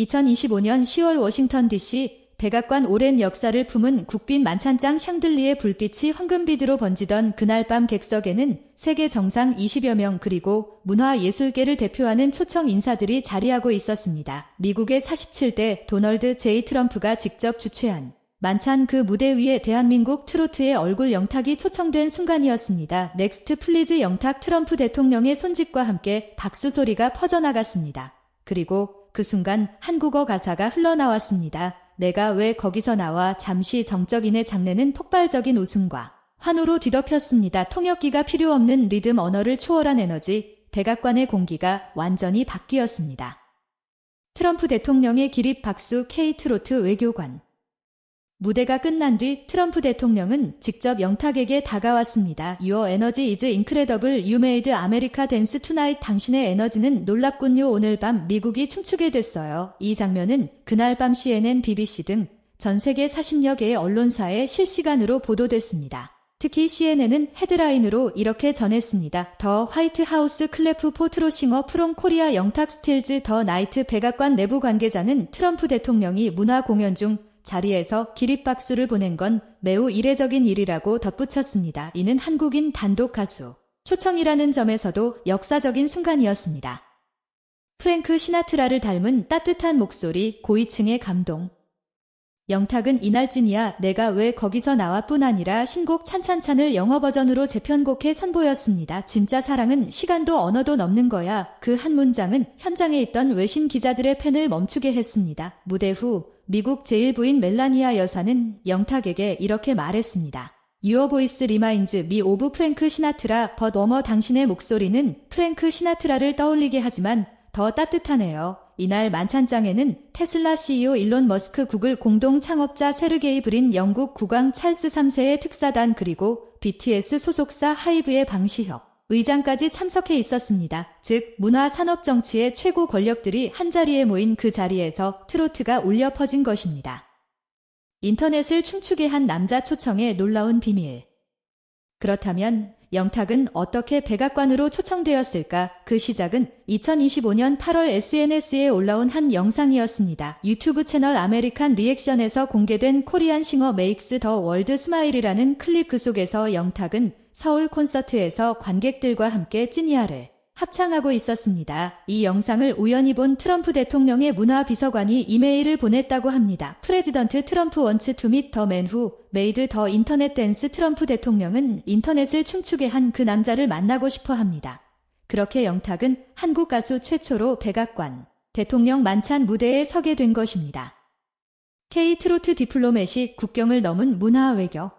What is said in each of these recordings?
2025년 10월 워싱턴 DC 백악관 오랜 역사를 품은 국빈 만찬장 샹들리의 불빛이 황금빛으로 번지던 그날 밤 객석에는 세계 정상 20여 명 그리고 문화예술계를 대표하는 초청 인사들이 자리하고 있었습니다. 미국의 47대 도널드 제이 트럼프가 직접 주최한 만찬 그 무대 위에 대한민국 트로트의 얼굴 영탁이 초청된 순간이었습니다. 넥스트 플리즈 영탁 트럼프 대통령의 손짓과 함께 박수 소리가 퍼져나갔습니다. 그리고 그 순간 한국어 가사가 흘러나왔습니다. 내가 왜 거기서 나와 잠시 정적인의 장르는 폭발적인 웃음과 환호로 뒤덮였습니다. 통역기가 필요 없는 리듬 언어를 초월한 에너지, 백악관의 공기가 완전히 바뀌었습니다. 트럼프 대통령의 기립 박수 K트로트 외교관 무대가 끝난 뒤 트럼프 대통령은 직접 영탁에게 다가왔습니다. Your energy is incredible. You made America dance tonight. 당신의 에너지는 놀랍군요. 오늘 밤 미국이 춤추게 됐어요. 이 장면은 그날 밤 CNN, BBC 등 전 세계 40여 개의 언론사에 실시간으로 보도됐습니다. 특히 CNN은 헤드라인으로 이렇게 전했습니다. 더 화이트 하우스 클래프 포트로싱어 프롬 코리아 영탁 스틸즈 더 나이트 백악관 내부 관계자는 트럼프 대통령이 문화 공연 중 자리에서 기립박수를 보낸 건 매우 이례적인 일이라고 덧붙였습니다. 이는 한국인 단독 가수 초청이라는 점에서도 역사적인 순간이었습니다. 프랭크 시나트라를 닮은 따뜻한 목소리, 고위층의 감동. 영탁은 이날찐이야 내가 왜 거기서 나와 뿐 아니라 신곡 찬찬찬을 영어 버전으로 재편곡해 선보였습니다. 진짜 사랑은 시간도 언어도 넘는 거야. 그 한 문장은 현장에 있던 외신 기자들의 펜을 멈추게 했습니다. 무대 후 미국 제1부인 멜라니아 여사는 영탁에게 이렇게 말했습니다. Your voice reminds me of 프랭크 시나트라, but 어머 당신의 목소리는 프랭크 시나트라를 떠올리게 하지만 더 따뜻하네요. 이날 만찬장에는 테슬라 CEO 일론 머스크 구글 공동 창업자 세르게이 브린 영국 국왕 찰스 3세의 특사단 그리고 BTS 소속사 하이브의 방시혁 의장까지 참석해 있었습니다. 즉 문화 산업 정치의 최고 권력들이 한자리에 모인 그 자리에서 트로트가 울려 퍼진 것입니다. 인터넷을 춤추게 한 남자 초청의 놀라운 비밀. 그렇다면 영탁은 어떻게 백악관으로 초청되었을까? 그 시작은 2025년 8월 SNS에 올라온 한 영상이었습니다. 유튜브 채널 아메리칸 리액션에서 공개된 코리안 싱어 메이크스 더 월드 스마일이라는 클립 그 속에서 영탁은 서울 콘서트에서 관객들과 함께 찐이아를 합창하고 있었습니다. 이 영상을 우연히 본 트럼프 대통령의 문화비서관이 이메일을 보냈다고 합니다. 프레지던트 트럼프 원츠 투밋 더 맨 후 메이드 더 인터넷 댄스 트럼프 대통령은 인터넷을 춤추게 한 그 남자를 만나고 싶어 합니다. 그렇게 영탁은 한국 가수 최초로 백악관 대통령 만찬 무대에 서게 된 것입니다. K 트로트 디플로맷이 국경을 넘은 문화 외교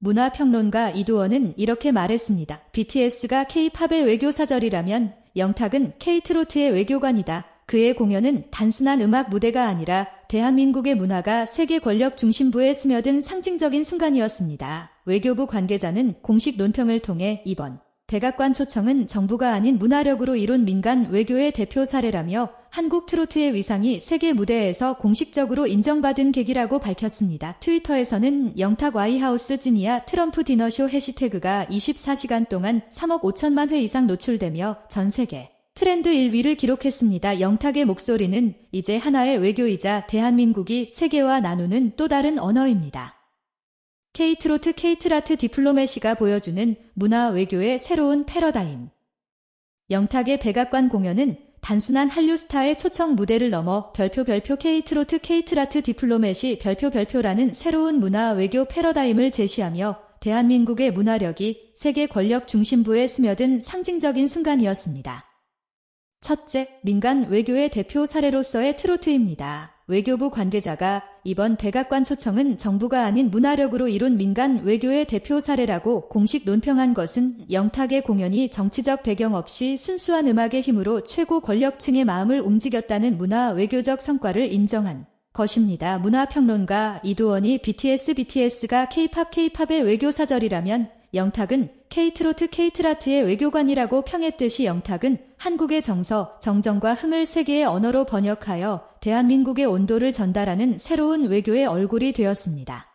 문화평론가 이두원은 이렇게 말했습니다. BTS가 K-팝의 외교사절이라면 영탁은 K-트로트의 외교관이다. 그의 공연은 단순한 음악 무대가 아니라 대한민국의 문화가 세계 권력 중심부에 스며든 상징적인 순간이었습니다. 외교부 관계자는 공식 논평을 통해 이번 백악관 초청은 정부가 아닌 문화력으로 이룬 민간 외교의 대표 사례라며 한국 트로트의 위상이 세계 무대에서 공식적으로 인정받은 계기라고 밝혔습니다. 트위터에서는 영탁 와이하우스 지니아 트럼프 디너쇼 해시태그가 24시간 동안 3억 5천만 회 이상 노출되며 전 세계 트렌드 1위를 기록했습니다. 영탁의 목소리는 이제 하나의 외교이자 대한민국이 세계와 나누는 또 다른 언어입니다. 케이트로트 케이트라트 디플로메시가 보여주는 문화 외교의 새로운 패러다임. 영탁의 백악관 공연은 단순한 한류 스타의 초청 무대를 넘어 별표 별표 케이트로트 케이트라트 디플로메시 별표 별표라는 새로운 문화 외교 패러다임을 제시하며 대한민국의 문화력이 세계 권력 중심부에 스며든 상징적인 순간이었습니다. 첫째, 민간 외교의 대표 사례로서의 트로트입니다. 외교부 관계자가 이번 백악관 초청은 정부가 아닌 문화력으로 이룬 민간 외교의 대표 사례라고 공식 논평한 것은 영탁의 공연이 정치적 배경 없이 순수한 음악의 힘으로 최고 권력층의 마음을 움직였다는 문화 외교적 성과를 인정한 것입니다. 문화평론가 이두원이 BTS BTS가 K-팝 K-팝의 외교 사절이라면 영탁은 케이트로트 케이트라트의 외교관이라고 평했듯이 영탁은 한국의 정서, 정정과 흥을 세계의 언어로 번역하여 대한민국의 온도를 전달하는 새로운 외교의 얼굴이 되었습니다.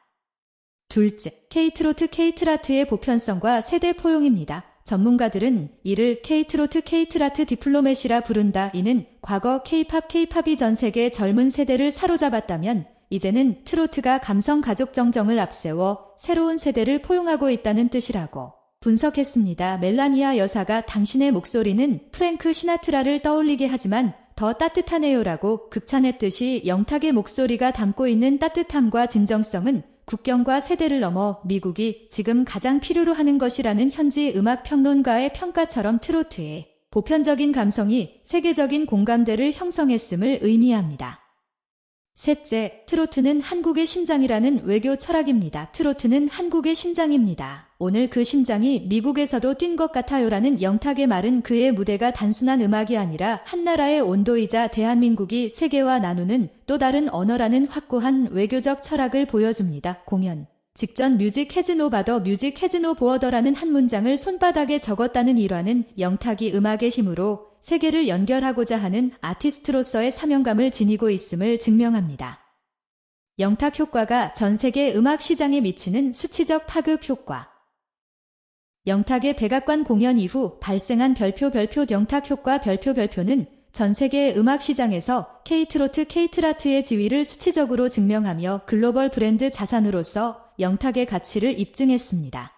둘째, 케이트로트 케이트라트의 보편성과 세대 포용입니다. 전문가들은 이를 K-트로트 K-트라트 디플로맷이라 부른다. 이는 과거 K-팝 K-팝이 전 세계 젊은 세대를 사로잡았다면 이제는 트로트가 감성 가족 정정을 앞세워 새로운 세대를 포용하고 있다는 뜻이라고 분석했습니다. 멜라니아 여사가 당신의 목소리는 프랭크 시나트라를 떠올리게 하지만 더 따뜻하네요라고 극찬했듯이 영탁의 목소리가 담고 있는 따뜻함과 진정성은 국경과 세대를 넘어 미국이 지금 가장 필요로 하는 것이라는 현지 음악 평론가의 평가처럼 트로트의 보편적인 감성이 세계적인 공감대를 형성했음을 의미합니다. 셋째, 트로트는 한국의 심장이라는 외교 철학입니다. 트로트는 한국의 심장입니다. 오늘 그 심장이 미국에서도 뛴 것 같아요라는 영탁의 말은 그의 무대가 단순한 음악이 아니라 한나라의 온도이자 대한민국이 세계와 나누는 또 다른 언어라는 확고한 외교적 철학을 보여줍니다. 공연. 직전 뮤직 해즈노 바더 뮤직 해즈노 보어더라는 한 문장을 손바닥에 적었다는 일화는 영탁이 음악의 힘으로 세계를 연결하고자 하는 아티스트로서의 사명감을 지니고 있음을 증명합니다. 영탁 효과가 전 세계 음악 시장에 미치는 수치적 파급 효과. 영탁의 백악관 공연 이후 발생한 별표 별표 영탁 효과 별표 별표는 전 세계 음악 시장에서 K-트로트 K-트라트의 지위를 수치적으로 증명하며 글로벌 브랜드 자산으로서 영탁의 가치를 입증했습니다.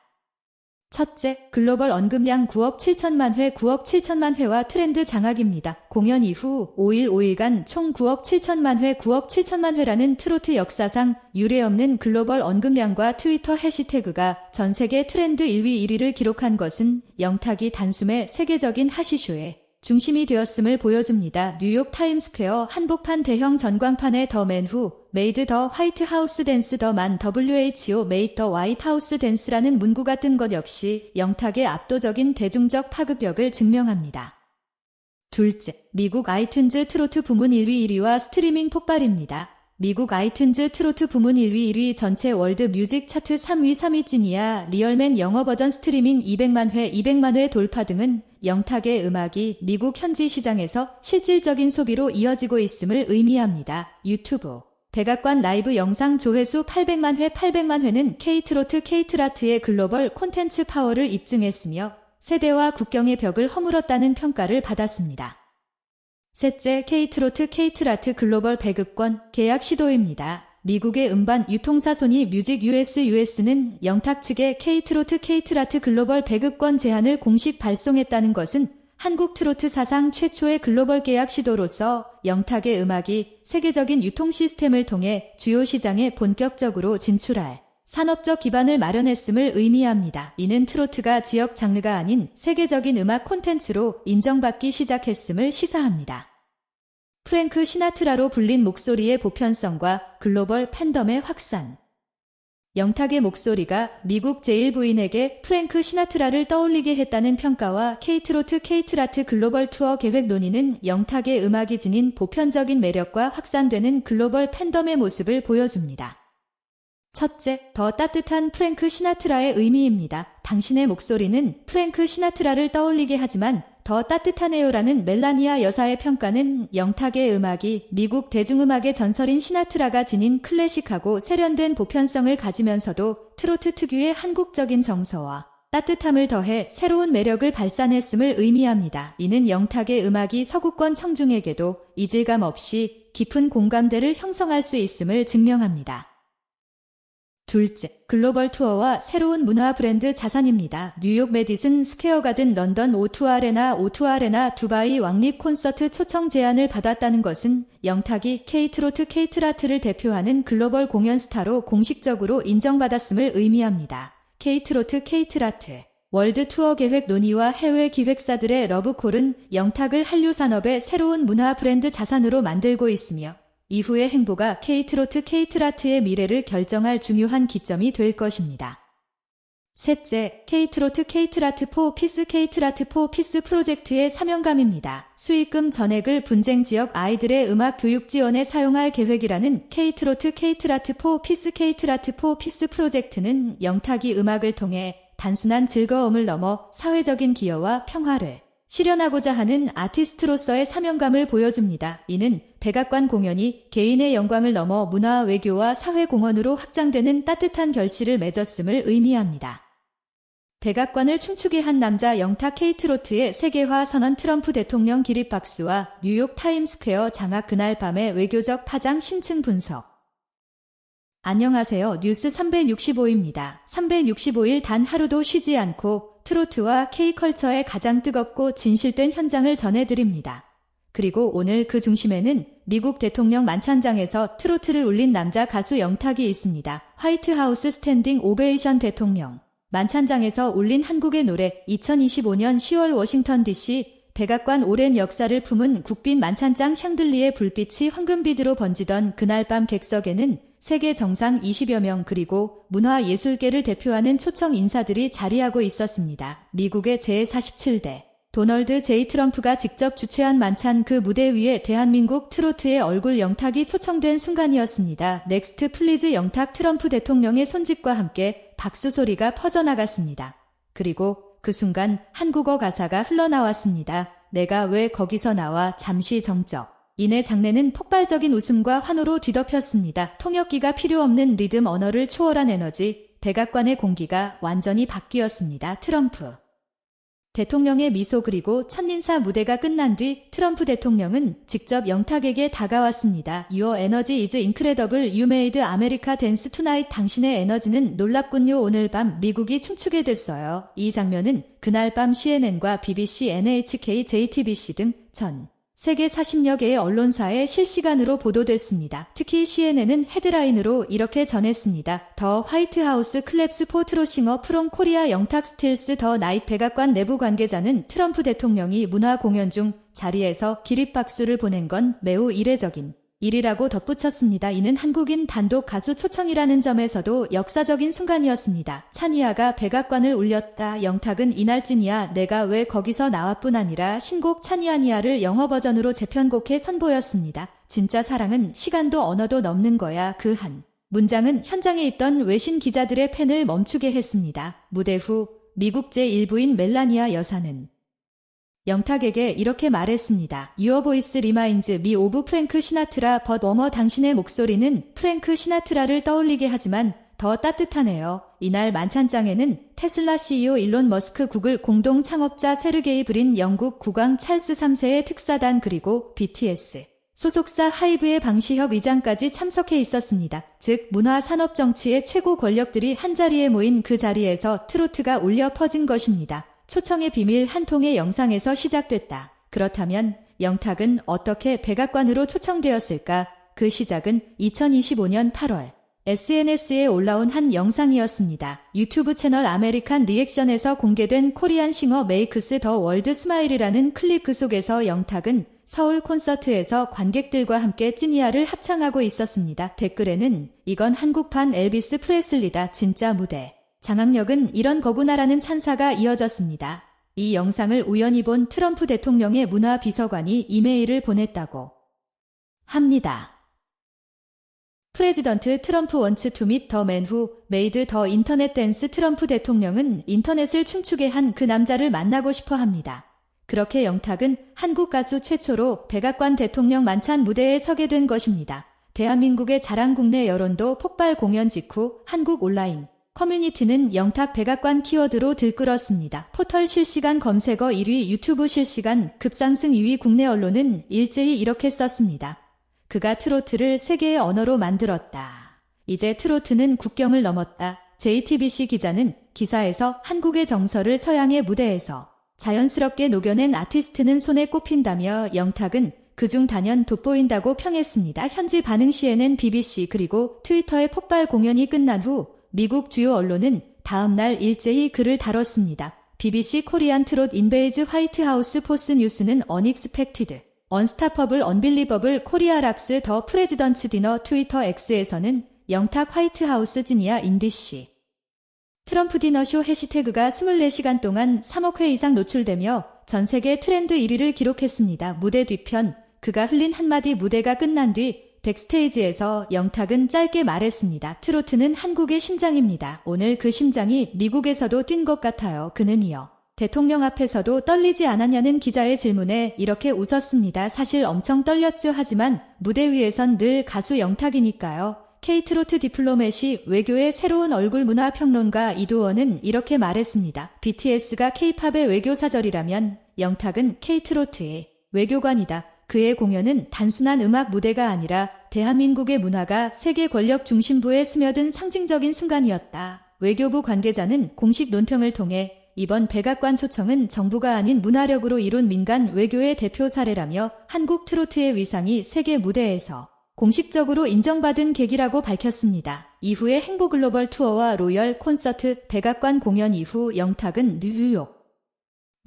첫째, 글로벌 언급량 9억 7천만 회 9억 7천만 회와 트렌드 장악입니다. 공연 이후 5일 5일간 총 9억 7천만 회 9억 7천만 회라는 트로트 역사상 유례없는 글로벌 언급량과 트위터 해시태그가 전 세계 트렌드 1위 1위를 기록한 것은 영탁이 단숨에 세계적인 하시쇼에 중심이 되었음을 보여줍니다. 뉴욕 타임스퀘어 한복판 대형 전광판의 더맨 후, 메이드 더 화이트 하우스 댄스 더 만 WHO 메이드 더 화이트 하우스 댄스라는 문구가 뜬 것 역시 영탁의 압도적인 대중적 파급력을 증명합니다. 둘째, 미국 아이튠즈 트로트 부문 1위 1위와 스트리밍 폭발입니다. 미국 아이튠즈 트로트 부문 1위 1위 전체 월드 뮤직 차트 3위 3위 찐이야 리얼맨 영어 버전 스트리밍 200만 회 200만 회 돌파 등은 영탁의 음악이 미국 현지 시장에서 실질적인 소비로 이어지고 있음을 의미합니다. 유튜브 백악관 라이브 영상 조회수 800만 회 800만 회는 K-트로트 K-트라트의 글로벌 콘텐츠 파워를 입증했으며 세대와 국경의 벽을 허물었다는 평가를 받았습니다. 셋째, K-트로트 K-트라트 글로벌 배급권 계약 시도입니다. 미국의 음반 유통사 소니 뮤직 US US는 영탁 측의 K-트로트 K-트라트 글로벌 배급권 제한을 공식 발송했다는 것은 한국 트로트 사상 최초의 글로벌 계약 시도로서 영탁의 음악이 세계적인 유통 시스템을 통해 주요 시장에 본격적으로 진출할 산업적 기반을 마련했음을 의미합니다. 이는 트로트가 지역 장르가 아닌 세계적인 음악 콘텐츠로 인정받기 시작했음을 시사합니다. 프랭크 시나트라로 불린 목소리의 보편성과 글로벌 팬덤의 확산. 영탁의 목소리가 미국 제1부인에게 프랭크 시나트라를 떠올리게 했다는 평가와 K-트로트 K-트라트 글로벌 투어 계획 논의는 영탁의 음악이 지닌 보편적인 매력과 확산되는 글로벌 팬덤의 모습을 보여줍니다. 첫째, 더 따뜻한 프랭크 시나트라의 의미입니다. 당신의 목소리는 프랭크 시나트라를 떠올리게 하지만 더 따뜻하네요라는 멜라니아 여사의 평가는 영탁의 음악이 미국 대중음악의 전설인 시나트라가 지닌 클래식하고 세련된 보편성을 가지면서도 트로트 특유의 한국적인 정서와 따뜻함을 더해 새로운 매력을 발산했음을 의미합니다. 이는 영탁의 음악이 서구권 청중에게도 이질감 없이 깊은 공감대를 형성할 수 있음을 증명합니다. 둘째, 글로벌 투어와 새로운 문화 브랜드 자산입니다. 뉴욕 메디슨 스퀘어 가든 런던 오투 아레나 오투 아레나 두바이 왕립 콘서트 초청 제안을 받았다는 것은 영탁이 K-트로트 K-트라트를 대표하는 글로벌 공연 스타로 공식적으로 인정받았음을 의미합니다. K-트로트 K-트라트 월드 투어 계획 논의와 해외 기획사들의 러브콜은 영탁을 한류 산업의 새로운 문화 브랜드 자산으로 만들고 있으며 이후의 행보가 K-트로트 K-트라트의 미래를 결정할 중요한 기점이 될 것입니다. 셋째, K-트로트 K-트라트 4 피스 K-트라트 4 피스 프로젝트의 사명감입니다. 수익금 전액을 분쟁 지역 아이들의 음악 교육 지원에 사용할 계획이라는 K-트로트 K-트라트 4 피스 K-트라트 4 피스 프로젝트는 영탁이 음악을 통해 단순한 즐거움을 넘어 사회적인 기여와 평화를 실현하고자 하는 아티스트로서의 사명감을 보여줍니다. 이는 백악관 공연이 개인의 영광을 넘어 문화 외교와 사회 공헌으로 확장되는 따뜻한 결실을 맺었음을 의미합니다. 백악관을 춤추게 한 남자 영탁 케이트로트의 세계화 선언 트럼프 대통령 기립 박수와 뉴욕 타임스퀘어 장악 그날 밤의 외교적 파장 심층 분석. 안녕하세요. 뉴스 365입니다. 365일 단 하루도 쉬지 않고 트로트와 K컬처의 가장 뜨겁고 진실된 현장을 전해드립니다. 그리고 오늘 그 중심에는 미국 대통령 만찬장에서 트로트를 울린 남자 가수 영탁이 있습니다. 화이트하우스 스탠딩 오베이션 대통령. 만찬장에서 울린 한국의 노래 2025년 10월 워싱턴 DC 백악관 오랜 역사를 품은 국빈 만찬장 샹들리의 불빛이 황금빛으로 번지던 그날 밤 객석에는 세계 정상 20여 명 그리고 문화예술계를 대표하는 초청 인사들이 자리하고 있었습니다. 미국의 제47대 도널드 제이 트럼프가 직접 주최한 만찬 그 무대 위에 대한민국 트로트의 얼굴 영탁이 초청된 순간이었습니다. 넥스트 플리즈 영탁 트럼프 대통령의 손짓과 함께 박수 소리가 퍼져나갔습니다. 그리고 그 순간 한국어 가사가 흘러나왔습니다. 내가 왜 거기서 나와 잠시 정적. 이내 장례는 폭발적인 웃음과 환호로 뒤덮였습니다. 통역기가 필요 없는 리듬 언어를 초월한 에너지, 백악관의 공기가 완전히 바뀌었습니다. 트럼프. 대통령의 미소 그리고 첫인사 무대가 끝난 뒤 트럼프 대통령은 직접 영탁에게 다가왔습니다. Your energy is incredible. You made America dance tonight. 당신의 에너지는 놀랍군요. 오늘 밤 미국이 춤추게 됐어요. 이 장면은 그날 밤 CNN과 BBC, NHK, JTBC 등 전 세계 40여 개의 언론사에 실시간으로 보도됐습니다. 특히 CNN은 헤드라인으로 이렇게 전했습니다. 더 화이트하우스 클랩스 포트로싱어 프롬 코리아 영탁 스틸스 더 나잇 백악관 내부 관계자는 트럼프 대통령이 문화 공연 중 자리에서 기립박수를 보낸 건 매우 이례적인 일이라고 덧붙였습니다. 이는 한국인 단독 가수 초청이라는 점에서도 역사적인 순간이었습니다. 찬이아가 백악관을 울렸다. 영탁은 이날 찐이야 내가 왜 거기서 나와뿐 아니라 신곡 찬이아니아를 영어 버전으로 재편곡해 선보였습니다. 진짜 사랑은 시간도 언어도 넘는 거야. 그 한 문장은 현장에 있던 외신 기자들의 펜을 멈추게 했습니다. 무대 후 미국 제1부인 멜라니아 여사는 영탁에게 이렇게 말했습니다. Your voice reminds me of 프랭크 시나트라 but 어머 당신의 목소리는 프랭크 시나트라를 떠올리게 하지만 더 따뜻하네요. 이날 만찬장에는 테슬라 CEO 일론 머스크 구글 공동 창업자 세르게이 브린 영국 국왕 찰스 3세의 특사단 그리고 BTS 소속사 하이브의 방시혁 의장까지 참석해 있었습니다. 즉 문화 산업 정치의 최고 권력들이 한자리에 모인 그 자리에서 트로트가 울려 퍼진 것입니다. 초청의 비밀 한 통의 영상에서 시작됐다. 그렇다면 영탁은 어떻게 백악관으로 초청되었을까? 그 시작은 2025년 8월 SNS에 올라온 한 영상이었습니다. 유튜브 채널 아메리칸 리액션에서 공개된 코리안 싱어 메이크스 더 월드 스마일이라는 클립 그 속에서 영탁은 서울 콘서트에서 관객들과 함께 찐이아를 합창하고 있었습니다. 댓글에는 이건 한국판 엘비스 프레슬리다 진짜 무대. 장악력은 이런 거구나라는 찬사가 이어졌습니다. 이 영상을 우연히 본 트럼프 대통령의 문화 비서관이 이메일을 보냈다고 합니다. 프레지던트 트럼프 원츠 투밋 더맨 후 메이드 더 인터넷 댄스 트럼프 대통령은 인터넷을 춤추게 한 그 남자를 만나고 싶어 합니다. 그렇게 영탁은 한국 가수 최초로 백악관 대통령 만찬 무대에 서게 된 것입니다. 대한민국의 자랑 국내 여론도 폭발 공연 직후 한국 온라인 커뮤니티는 영탁 백악관 키워드로 들끓었습니다. 포털 실시간 검색어 1위 유튜브 실시간 급상승 2위 국내 언론은 일제히 이렇게 썼습니다. 그가 트로트를 세계의 언어로 만들었다. 이제 트로트는 국경을 넘었다. JTBC 기자는 기사에서 한국의 정서를 서양의 무대에서 자연스럽게 녹여낸 아티스트는 손에 꼽힌다며 영탁은 그중 단연 돋보인다고 평했습니다. 현지 반응 시에는 BBC 그리고 트위터의 폭발 공연이 끝난 후 미국 주요 언론은 다음 날 일제히 그를 다뤘습니다. BBC 코리안 트롯 인베이즈 화이트하우스 포스 뉴스는 언익스펙티드, 언스타퍼블 언빌리버블 코리아 락스 더 프레지던츠 디너 트위터 X에서는 영탁 화이트하우스 지니아 인디씨. 트럼프 디너쇼 해시태그가 24시간 동안 3억 회 이상 노출되며 전 세계 트렌드 1위를 기록했습니다. 무대 뒤편, 그가 흘린 한마디 무대가 끝난 뒤 백스테이지에서 영탁은 짧게 말했습니다. 트로트는 한국의 심장입니다. 오늘 그 심장이 미국에서도 뛴 것 같아요. 그는 이어 대통령 앞에서도 떨리지 않았냐는 기자의 질문에 이렇게 웃었습니다. 사실 엄청 떨렸죠. 하지만 무대 위에선 늘 가수 영탁이니까요. K트로트 디플로맷이 외교의 새로운 얼굴 문화 평론가 이도원은 이렇게 말했습니다. BTS가 K-팝의 외교 사절이라면 영탁은 K트로트의 외교관이다. 그의 공연은 단순한 음악 무대가 아니라 대한민국의 문화가 세계 권력 중심부에 스며든 상징적인 순간이었다. 외교부 관계자는 공식 논평을 통해 이번 백악관 초청은 정부가 아닌 문화력으로 이룬 민간 외교의 대표 사례라며 한국 트로트의 위상이 세계 무대에서 공식적으로 인정받은 계기라고 밝혔습니다. 이후에 행보 글로벌 투어와 로열 콘서트 백악관 공연 이후 영탁은 뉴욕,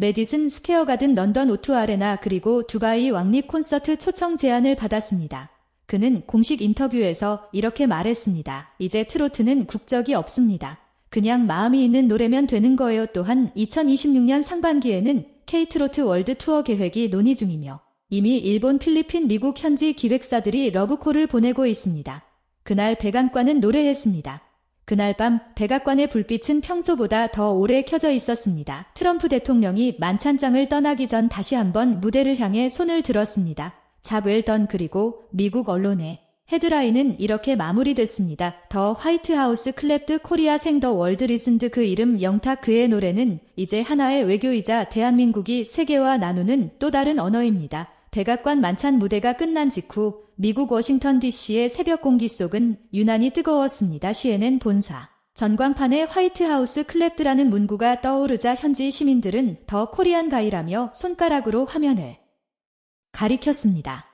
메디슨 스퀘어 가든 런던 오투 아레나 그리고 두바이 왕립 콘서트 초청 제안을 받았습니다. 그는 공식 인터뷰에서 이렇게 말했습니다. 이제 트로트는 국적이 없습니다. 그냥 마음이 있는 노래면 되는 거예요. 또한 2026년 상반기에는 K트로트 월드 투어 계획이 논의 중이며 이미 일본, 필리핀, 미국 현지 기획사들이 러브콜을 보내고 있습니다. 그날 백악관은 노래했습니다. 그날 밤 백악관의 불빛은 평소보다 더 오래 켜져 있었습니다. 트럼프 대통령이 만찬장을 떠나기 전 다시 한번 무대를 향해 손을 들었습니다. 잡웰던 그리고 미국 언론의 헤드라인은 이렇게 마무리됐습니다. 더 화이트하우스 클랩드 코리아 생더 월드 리슨드 그 이름 영탁 그의 노래는 이제 하나의 외교이자 대한민국이 세계와 나누는 또 다른 언어입니다. 백악관 만찬 무대가 끝난 직후 미국 워싱턴 DC의 새벽 공기 속은 유난히 뜨거웠습니다. CNN 본사. 전광판에 화이트하우스 클랩드라는 문구가 떠오르자 현지 시민들은 더 코리안 가이라며 손가락으로 화면을 가리켰습니다.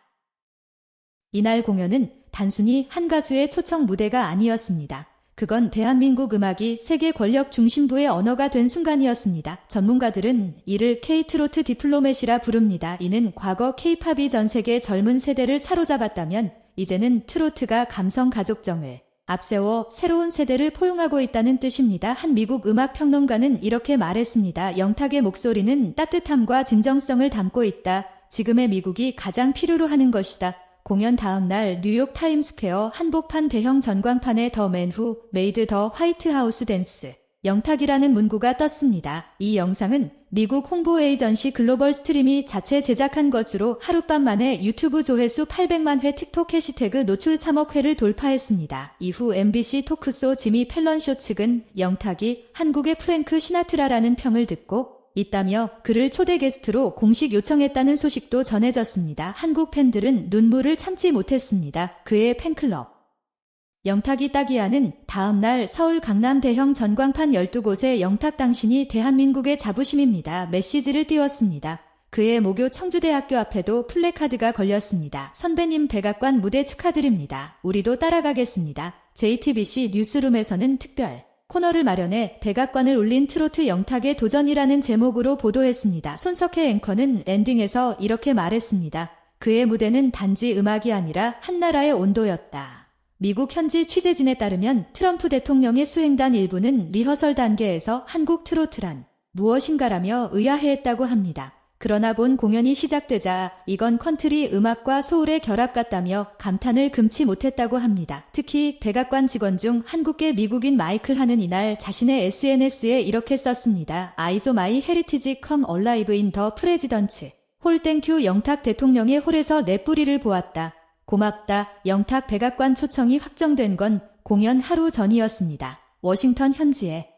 이날 공연은 단순히 한 가수의 초청 무대가 아니었습니다. 그건 대한민국 음악이 세계 권력 중심부의 언어가 된 순간이었습니다. 전문가들은 이를 K트로트 디플로맷이라 부릅니다. 이는 과거 K팝이 전 세계 젊은 세대를 사로잡았다면 이제는 트로트가 감성 가족정을 앞세워 새로운 세대를 포용하고 있다는 뜻입니다. 한 미국 음악 평론가는 이렇게 말했습니다. 영탁의 목소리는 따뜻함과 진정성을 담고 있다. 지금의 미국이 가장 필요로 하는 것이다. 공연 다음 날 뉴욕 타임스퀘어 한복판 대형 전광판에 더 맨 후 메이드 더 화이트하우스 댄스 영탁이라는 문구가 떴습니다. 이 영상은 미국 홍보 에이전시 글로벌 스트림이 자체 제작한 것으로 하룻밤 만에 유튜브 조회수 800만 회 틱톡 해시태그 노출 3억 회를 돌파했습니다. 이후 MBC 토크쇼 지미 펠런쇼 측은 영탁이 한국의 프랭크 시나트라라는 평을 듣고 있다며 그를 초대 게스트로 공식 요청했다는 소식도 전해졌습니다. 한국 팬들은 눈물을 참지 못했습니다. 그의 팬클럽. 영탁이 따기하는 다음날 서울 강남 대형 전광판 12곳의 영탁 당신이 대한민국의 자부심입니다. 메시지를 띄웠습니다. 그의 모교 청주대학교 앞에도 플래카드가 걸렸습니다. 선배님 백악관 무대 축하드립니다. 우리도 따라가겠습니다. JTBC 뉴스룸에서는 특별 코너를 마련해 백악관을 울린 트로트 영탁의 도전이라는 제목으로 보도했습니다. 손석혜 앵커는 엔딩에서 이렇게 말했습니다. 그의 무대는 단지 음악이 아니라 한나라의 온도였다. 미국 현지 취재진에 따르면 트럼프 대통령의 수행단 일부는 리허설 단계에서 한국 트로트란 무엇인가라며 의아해했다고 합니다. 그러나 본 공연이 시작되자 이건 컨트리 음악과 소울의 결합 같다며 감탄을 금치 못했다고 합니다. 특히 백악관 직원 중 한국계 미국인 마이클 하는 이날 자신의 SNS에 이렇게 썼습니다. 아이소 마이 헤리티지 컴 얼라이브 인 더 프레지던츠. 홀 땡큐 영탁 대통령의 홀에서 내 뿌리를 보았다. 고맙다. 영탁 백악관 초청이 확정된 건 공연 하루 전이었습니다. 워싱턴 현지에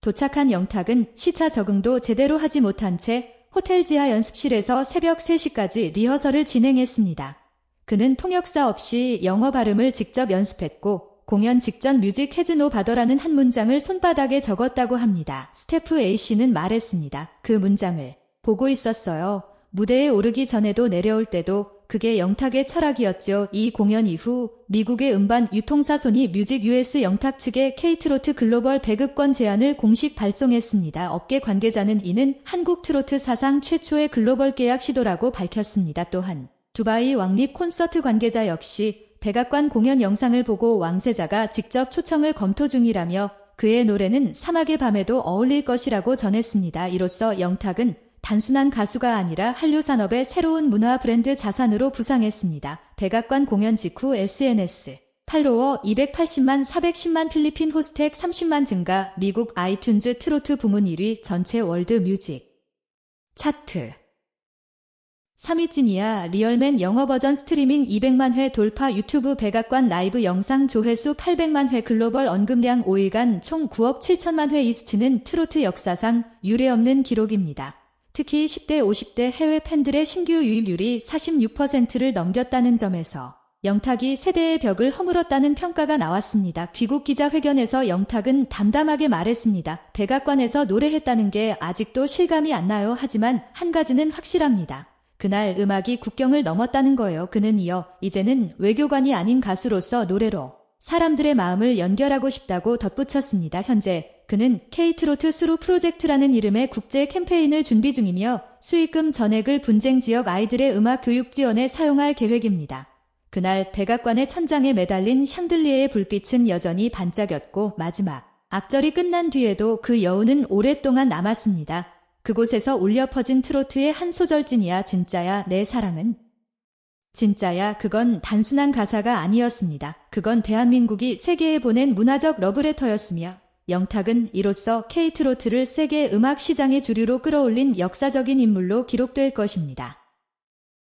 도착한 영탁은 시차 적응도 제대로 하지 못한 채 호텔 지하 연습실에서 새벽 3시까지 리허설을 진행했습니다. 그는 통역사 없이 영어 발음을 직접 연습했고 공연 직전 뮤직 헤즈노 바더라는 한 문장을 손바닥에 적었다고 합니다. 스태프 A씨는 말했습니다. 그 문장을 보고 있었어요. 무대에 오르기 전에도 내려올 때도 그게 영탁의 철학이었죠. 이 공연 이후 미국의 음반 유통사 소니 뮤직 US 영탁 측에 K트로트 글로벌 배급권 제안을 공식 발송했습니다. 업계 관계자는 이는 한국 트로트 사상 최초의 글로벌 계약 시도라고 밝혔습니다. 또한 두바이 왕립 콘서트 관계자 역시 백악관 공연 영상을 보고 왕세자가 직접 초청을 검토 중이라며 그의 노래는 사막의 밤에도 어울릴 것이라고 전했습니다. 이로써 영탁은 단순한 가수가 아니라 한류 산업의 새로운 문화 브랜드 자산으로 부상했습니다. 백악관 공연 직후 SNS 팔로워 280만 410만 필리핀 호스텍 30만 증가 미국 아이튠즈 트로트 부문 1위 전체 월드 뮤직 차트 3위 찐이야 리얼맨 영어 버전 스트리밍 200만 회 돌파 유튜브 백악관 라이브 영상 조회수 800만 회 글로벌 언급량 5일간 총 9억 7천만 회 이 수치는 트로트 역사상 유례없는 기록입니다. 특히 10대 50대 해외 팬들의 신규 유입률이 46%를 넘겼다는 점에서 영탁이 세대의 벽을 허물었다는 평가가 나왔습니다. 귀국 기자 회견에서 영탁은 담담하게 말했습니다. 백악관에서 노래했다는 게 아직도 실감이 안 나요. 하지만 한 가지는 확실합니다. 그날 음악이 국경을 넘었다는 거예요. 그는 이어 이제는 외교관이 아닌 가수로서 노래로 사람들의 마음을 연결하고 싶다고 덧붙였습니다. 현재 그는 K트로트 수루 프로젝트라는 이름의 국제 캠페인을 준비 중이며 수익금 전액을 분쟁 지역 아이들의 음악 교육 지원에 사용할 계획입니다. 그날 백악관의 천장에 매달린 샹들리에의 불빛은 여전히 반짝였고 마지막 악절이 끝난 뒤에도 그 여운은 오랫동안 남았습니다. 그곳에서 울려 퍼진 트로트의 한 소절진이야 진짜야 내 사랑은 진짜야 그건 단순한 가사가 아니었습니다. 그건 대한민국이 세계에 보낸 문화적 러브레터였으며 영탁은 이로써 K트로트를 세계 음악 시장의 주류로 끌어올린 역사적인 인물로 기록될 것입니다.